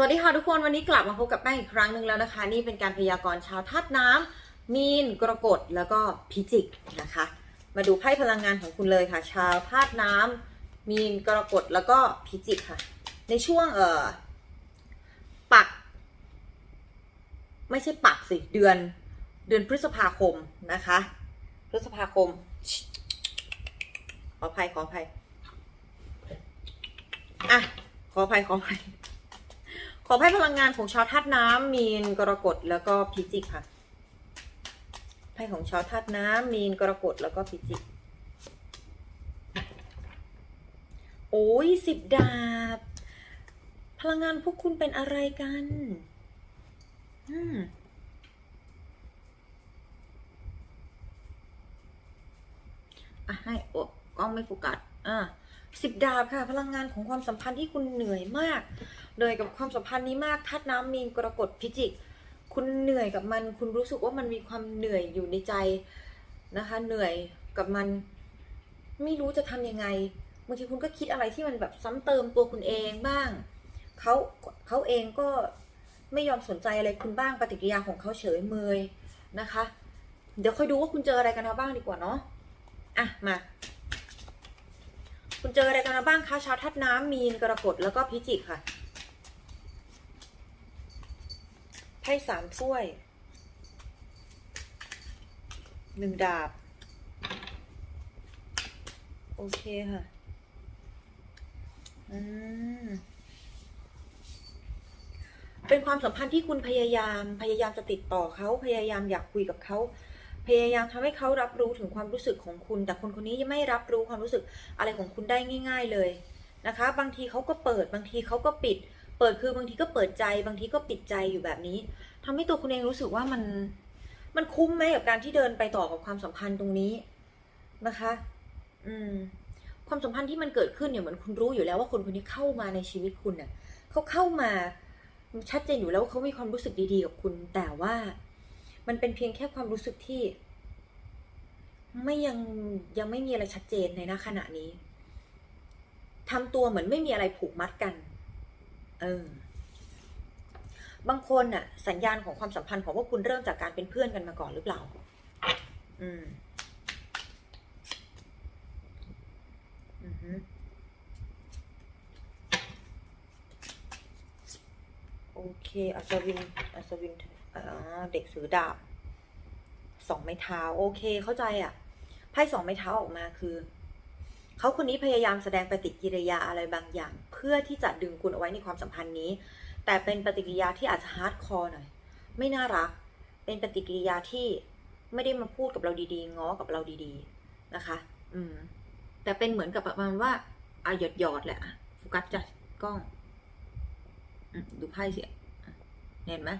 วัสดีค่ะทุกคนวันนี้กลับมาพบกับแป้งอีกครั้งหนึ่งแล้วนะคะ นี่เป็นการพยากรณ์ชาวธาตุน้ำมีนกรกฎแล้วก็พิจิกนะคะ มาดูไพ่พลังงานของคุณเลยค่ะ ชาวธาตุน้ำมีนกรกฎแล้วก็พิจิกค่ะ ในช่วงเอ่อปัก ไม่ใช่ปักสิเดือน เดือนพฤษภาคมนะคะ พฤษภาคม ขออภัยขออภัยอะขออภัยขออภัย อให้พลังงานของชาวธาตุน้ำมีนกรกฎแล้วก็พิจิกค่ะไพ่ของชาวธาตุน้ำมีนกรกฎแล้วก็พิจิก โอ้ยสิบดาบ พลังงานพวกคุณเป็นอะไรกันอืมอะให้โอ้กล้องไม่โฟกัสอะ สิบดาบค่ะ พลังงานของความสัมพันธ์ที่คุณเหนื่อยมากเหนื่อยกับความสัมพันธ์นี้มากธาตุน้ำมีนกรกฎพิจิก คุณเหนื่อยกับมัน คุณรู้สึกว่ามันมีความเหนื่อยอยู่ในใจนะคะ เหนื่อยกับมัน ไม่รู้จะทำยังไงบางทีคุณก็คิดอะไรที่มันแบบซ้ำเติมตัวคุณเองบ้างเขาเขาเองก็ไม่ยอมสนใจอะไรคุณบ้างปฏิกิริยาของเขาเฉยเมยนะคะ เดี๋ยวค่อยดูว่าคุณเจออะไรกันมาบ้างดีกว่าเนาะอะมา คุณเจออะไรกันมาบ้างคะชาวธาตุน้ำมีนกรกฎแล้วก็พิจิกค่ะไพ่สามถ้วยหนึ่งดาบ โอเคค่ะ อืม เป็นความสัมพันธ์ที่คุณพยายาม พยายามจะติดต่อเขาพยายามอยากคุยกับเขา พยายามทำให้เขารับรู้ถึงความรู้สึกของคุณ แต่คนคนนี้ยังไม่รับรู้ความรู้สึกอะไรของคุณได้ง่าย ๆเลยนะคะ บางทีเขาก็เปิด บางทีเขาก็ปิด เปิดคือบางทีก็เปิดใจ บางทีก็ปิดใจอยู่แบบนี้ทำให้ตัวคุณเองรู้สึกว่ามันมันคุ้มไหมกับการที่เดินไปต่อกับความสัมพันธ์ตรงนี้นะคะ อืม ความสัมพันธ์ที่มันเกิดขึ้นเนี่ยเหมือนคุณรู้อยู่แล้วว่าคนคนนี้เข้ามาในชีวิตคุณเน่ะเขาเข้ามาชัดเจนอยู่แล้วว่าเขามีความรู้สึกดีๆกับคุณ แต่ว่า มันเป็นเพียงแค่ความรู้สึกที่ ไม่ยังยังไม่มีอะไรชัดเจนในณขณะนี้ทำตัวเหมือนไม่มีอะไรผูกมัดกัน เออบางคนน่ะ สัญญาณของความสัมพันธ์ของพวกคุณเริ่มจากการเป็นเพื่อนกันมาก่อนหรือเปล่า อืมอือฮึโอเคอัศวินอัศวิน เด็กสือดาบสองไม้เท้า โอเคเข้าใจอะไพ่สองไม้เท้าออกมาคือเขาคนนี้พยายามแสดงปฏิกิริยาอะไรบางอย่าง เพื่อที่จะดึงคุณเอาไว้ในความสัมพันธ์นี้ แต่เป็นปฏิกิริยาที่อาจจะฮาร์ดคอร์หน่อย ไม่น่ารัก เป็นปฏิกิริยาที่ไม่ได้มาพูดกับเราดีๆ ง้อกับเราดีๆนะคะ อืม แต่เป็นเหมือนกับประมาณว่าอะหยดหยอดๆแหละโฟกัสจัดกล้องอดูไพ่เสิอะเห็นไหม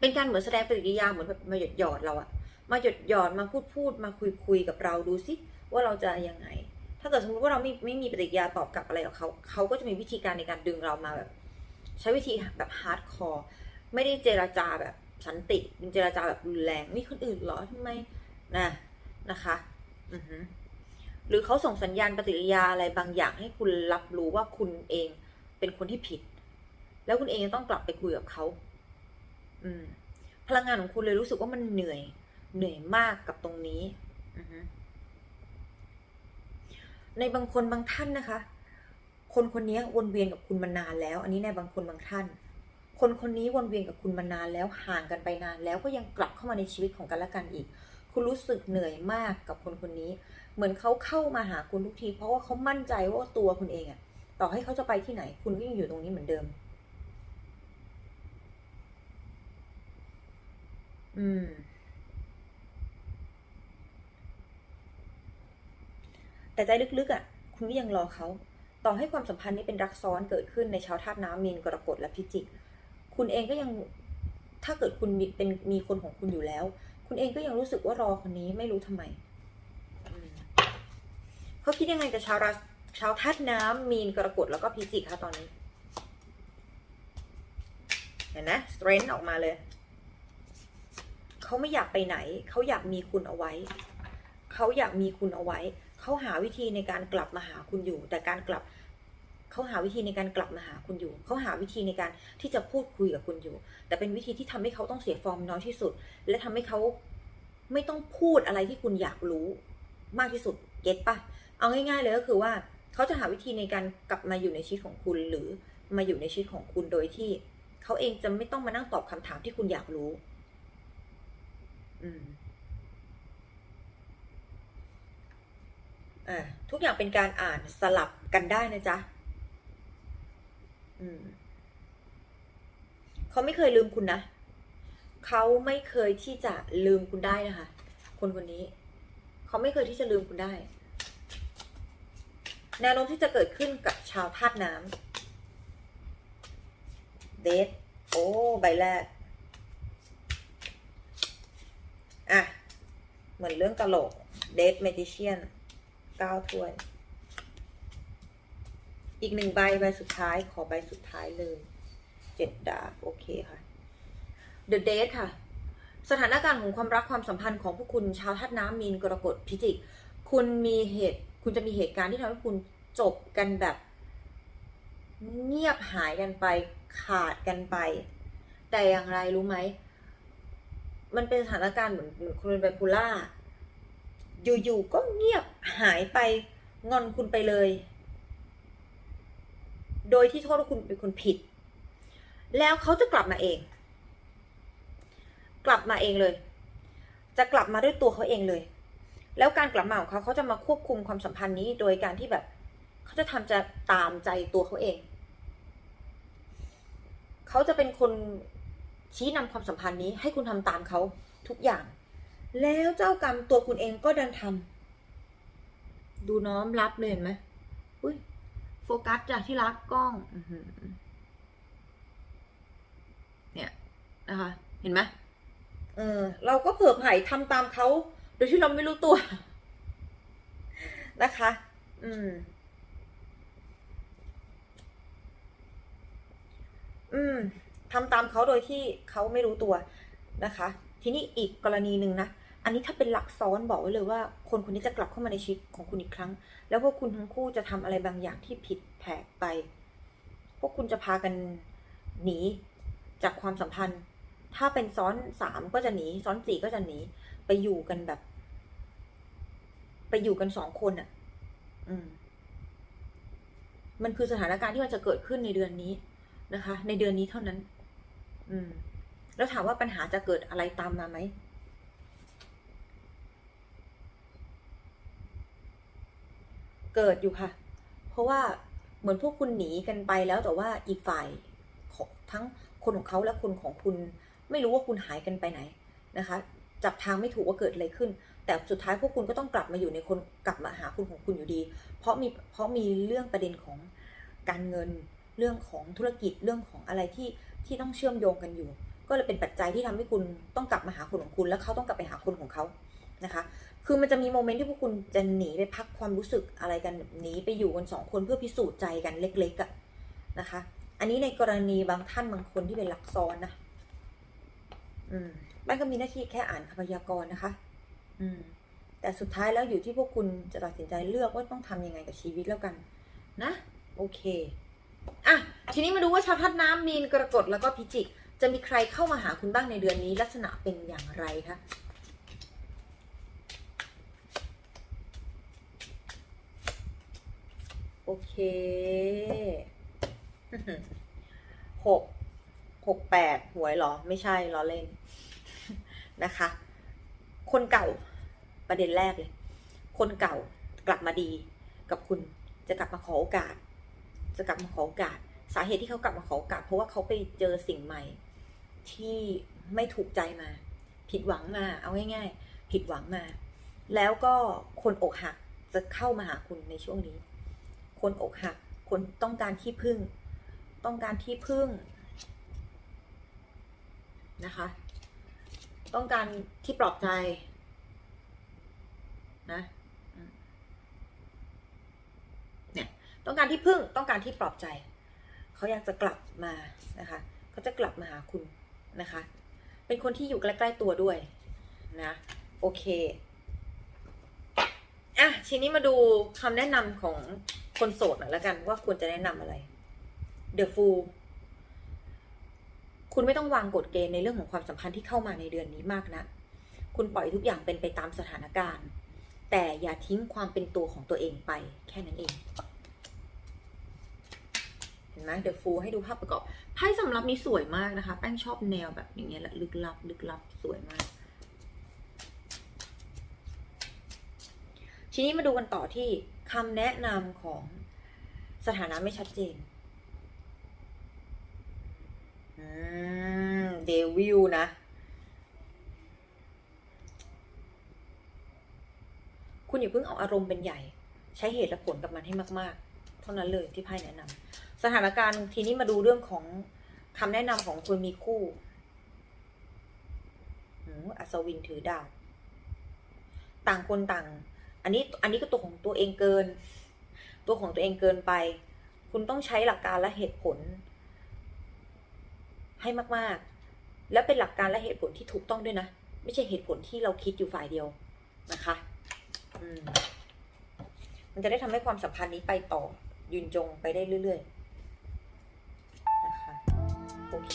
เป็นการเหมือนแสดงปฏิกิริยาเหมือนแบบมาหยดหยอดเราอะมาหยดหยอดมาพูดพูดมาคุยคุยกับเราดูสิว่าเราจะยังไง ถ้าเกิดสมมติว่าเราไม่ไม่มีปฏิกิริยาตอบกลับอะไรกับเขาเขาก็จะมีวิธีการในการดึงเรามาแบบ ใช้วิธีแบบฮาร์ดคอร์ไม่ได้เจราจาแบบสันติเป็นเจราจาแบบรุนแรงนี่คนอื่นเหรอทำไมนะนะคะอือฮึหรือเขาส่งสัญญาณปฏิกิริยาอะไรบางอย่างให้คุณรับรู้ว่าคุณเองเป็นคนที่ผิด แล้วคุณเองต้องกลับไปคุยกับเขา อืม พลังงานของคุณเลยรู้สึกว่ามันเหนื่อย เหนื่อยมากกับตรงนี้ในบางคนบางท่านนะคะ คนคนนี้วนเวียนกับคุณมานานแล้ว อันนี้ในบางคนบางท่าน คนคนนี้วนเวียนกับคุณมานานแล้วห่างกันไปนานแล้วก็ยังกลับเข้ามาในชีวิตของกันและกันอีก คุณรู้สึกเหนื่อยมากกับคนคนนี้ เหมือนเขาเข้ามาหาคุณทุกที เพราะว่าเขามั่นใจว่าตัวคุณเองอะต่อให้เขาจะไปที่ไหน คุณก็ยังอยู่ตรงนี้เหมือนเดิม อืม แต่ใจลึกๆอะ คุณก็ยังรอเขา ต่อให้ความสัมพันธ์นี้เป็นรักซ้อนเกิดขึ้นในชาวธาตุน้ำมีนกรกฎและพิจิก คุณเองก็ยังถ้าเกิดคุณมีเป็นมีคนของคุณอยู่แล้ว คุณเองก็ยังรู้สึกว่ารอคนนี้ไม่รู้ทำไมมเขาคิดยังไงกับชาวราชาวธาตุน้ำมีนกรกฎแล้วก็พิจิกคะตอนนี้ เห็นนะ strength ออกมาเลย เขาไม่อยากไปไหน เขาอยากมีคุณเอาไว้ เขาอยากมีคุณเอาไว้ เขาหาวิธีในการกลับมาหาคุณอยู่ แต่การกลับเขาหาวิธีในการกลับมาหาคุณอยู่ เขาหาวิธีในการที่จะพูดคุยกับคุณอยู่ แต่เป็นวิธีที่ทำให้เขาต้องเสียฟอร์มน้อยที่สุด และทำให้เขาไม่ต้องพูดอะไรที่คุณอยากรู้มากที่สุด เก็ตปะเอาง่ายๆเลยก็คือว่าเขาจะหาวิธีในการกลับมาอยู่ในชีวิตของคุณ หรือมาอยู่ในชีวิตของคุณโดยที่เขาเองจะไม่ต้องมานั่งตอบคำถามที่คุณอยากรู้ ทุกอย่างเป็นการอ่านสลับกันได้นะจ๊ะเขาไม่เคยลืมคุณนะ เขาไม่เคยที่จะลืมคุณได้นะคะ คนคนนี้ เขาไม่เคยที่จะลืมคุณได้แนวโน้มที่จะเกิดขึ้นกับชาวธาตุน้ำเดทโอ้ ใบแรก อะ เหมือนเรื่องตลกเดทเมจิเชียนเก้าถ้วย อีกหนึ่งใบใบสุดท้ายขอใบสุดท้ายเลยเจ็ดดาบโอเคค่ะ The Date ค่ะ สถานการณ์ของความรักความสัมพันธ์ของพวกคุณชาวธาตุน้ำมีนกรกฎพิจิก คุณมีเหตุ คุณจะมีเหตุการณ์ที่ทำให้คุณจบกันแบบ เงียบหายกันไปขาดกันไป แต่อย่างไรรู้ไหม มันเป็นสถานการณ์เหมือนเหมือนคนเป็นไบโพล่าอยู่ๆก็เงียบหายไปงอนคุณไปเลย โดยที่โทษว่าคุณเป็นคนผิด แล้วเขาจะกลับมาเอง กลับมาเองเลย จะกลับมาด้วยตัวเขาเองเลย แล้วการกลับมาของเขาเขาจะมาควบคุมความสัมพันธ์นี้ โดยการที่แบบเขาจะทำจะตามใจตัวเขาเอง เขาจะเป็นคน ชี้นำความสัมพันธ์นี้ให้คุณทำตามเขาทุกอย่าง แล้วเจ้ากรรมตัวคุณเองก็ดันทำดูน้อมรับเลยเห็นไหมอุ้ยโฟกัสจากที่รักกล้องอืเนี่ยนะคะเห็นไหมเออเราก็เผื่อไผ่ทำตามเขาโดยที่เราไม่รู้ตัว นะคะ อืม อืม ทำตามเขาโดยที่เขาไม่รู้ตัวนะคะ ทีนี้อีกกรณีหนึ่งนะ อันนี้ถ้าเป็นหลักซ้อนบอกไว้เลยว่า คนคนนี้จะกลับเข้ามาในชีวิตของคุณอีกครั้ง แล้วพวกคุณทั้งคู่จะทำอะไรบางอย่างที่ผิดแผกไป พวกคุณจะพากันหนีจากความสัมพันธ์ ถ้าเป็นซ้อนสามก็จะหนี ซ้อนสี่ก็จะหนี ไปอยู่กันแบบ ไปอยู่กันสองคนอะ อืม มันคือสถานการณ์ที่มันจะเกิดขึ้นในเดือนนี้นะคะ ในเดือนนี้เท่านั้น อืม แล้วถามว่าปัญหาจะเกิดอะไรตามมาไหมเกิดอยู่ค่ะ เพราะว่าเหมือนพวกคุณหนีกันไปแล้วแต่ว่าอีกฝ่ายของทั้งคนของเขาและคนของคุณ ไม่รู้ว่าคุณหายกันไปไหนนะคะ จับทางไม่ถูกว่าเกิดอะไรขึ้น แต่สุดท้ายพวกคุณก็ต้องกลับมาอยู่ในคนกลับมาหาคุณของคุณอยู่ดี เพราะมีเพราะมีเรื่องประเด็นของการเงินเรื่องของธุรกิจเรื่องของอะไรที่ ที่ต้องเชื่อมโยงกันอยู่ ก็เลยเป็นปัจจัยที่ทำให้คุณต้องกลับมาหาคนของคุณ แล้วเขาต้องกลับไปหาคนของเขานะคะ คือมันจะมีโมเมนต์ที่พวกคุณจะหนีไปพักความรู้สึกอะไรกันหนีไปอยู่กันสองคนเพื่อพิสูจน์ใจกันเล็กๆอะนะคะ อันนี้ในกรณีบางท่านบางคนที่เป็นหลักซ้อนนะอืมบ้านก็มีหน้าที่แค่อ่านคำพยากรณ์นะคะ อืมแต่สุดท้ายแล้วอยู่ที่พวกคุณจะตัดสินใจเลือกว่าต้องทำยังไงกับชีวิตแล้วกัน นะ โอเค อะทีนี้มาดูว่าชาวทัดน้ำมีนกรกฎแล้วก็พิจิก จะมีใครเข้ามาหาคุณบ้างในเดือนนี้ ลักษณะเป็นอย่างไรคะโอเคหกหกแปดหวยเหรอ ไม่ใช่ล้อเล่นนะคะ คนเก่าประเด็นแรกเลย คนเก่ากลับมาดีกับคุณจะกลับมาขอโอกาส จะกลับมาขอโอกาส สาเหตุที่เขากลับมาขอโอกาส เพราะว่าเขาไปเจอสิ่งใหม่ ที่ไม่ถูกใจมา ผิดหวังมา เอาง่ายๆ ผิดหวังมา แล้วก็คนอกหักจะเข้ามาหาคุณในช่วงนี้ คนอกหัก คนต้องการที่พึ่ง ต้องการที่พึ่งนะคะ ต้องการที่ปลอบใจนะอืมเนี่ย ต้องการที่พึ่งต้องการที่ปลอบใจ เขาอยากจะกลับมานะคะเขาจะกลับมาหาคุณนะคะ เป็นคนที่อยู่ใกล้ๆตัวด้วยนะโอเคอะทีนี้มาดูคำแนะนำของคนโสดหน่อยแล้วกันว่าควรจะแนะนำอะไร The Fool คุณไม่ต้องวางกฎเกณฑ์ในเรื่องของความสัมพันธ์ที่เข้ามาในเดือนนี้มากนะ คุณปล่อยทุกอย่างเป็นไปตามสถานการณ์ แต่อย่าทิ้งความเป็นตัวของตัวเองไปแค่นั้นเอง เห็นไหม The Fool ให้ดูภาพประกอบไพ่สำรับนี้สวยมากนะคะ แป้งชอบแนวแบบอย่างเงี้ยแหละลึกลับ ลึกลับสวยมาก ทีนี้มาดูกันต่อที่คำแนะนำของสถานะไม่ชัดเจนเดวิลนะ คุณอย่าเพิ่งเอาอารมณ์เป็นใหญ่ ใช้เหตุและผลกับมันให้มาก ๆ เท่านั้นเลยที่ไพ่แนะนำ สถานการณ์ทีนี้มาดูเรื่องของคำแนะนำของคนมีคู่หืมอัศวินถือดาบต่างคนต่าง อันนี้อันนี้ก็ตัวของตัวเองเกิน ตัวของตัวเองเกินไป คุณต้องใช้หลักการและเหตุผล ให้มากๆ และเป็นหลักการและเหตุผลที่ถูกต้องด้วยนะ ไม่ใช่เหตุผลที่เราคิดอยู่ฝ่ายเดียวนะคะอืมมันจะได้ทำให้ความสัมพันธ์นี้ไปต่อยืนจงไปได้เรื่อย ๆ โอเค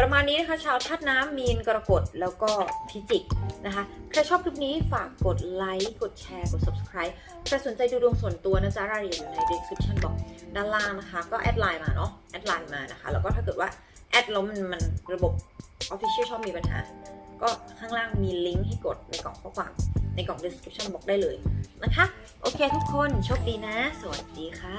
ประมาณนี้นะคะ ชาวธาตุน้ำมีนกรกฎแล้วก็พิจิกนะคะ ใครชอบคลิปนี้ฝากกดไลค์ กดแชร์ กด subscribe ใครสนใจดูดวงส่วนตัวนะจ๊ะรายละเอียดอยู่ใน description box ด้านล่างนะคะ ก็แอดไลน์มาเนาะ แอดไลน์มานะคะ แล้วก็ถ้าเกิดว่าแอดแล้วมันมันระบบ official ชอบมีปัญหา ก็ข้างล่างมีลิงก์ให้กดในกล่องข้อความในกล่อง description box ได้เลยนะคะ โอเคทุกคนโชคดีนะ สวัสดีค่ะ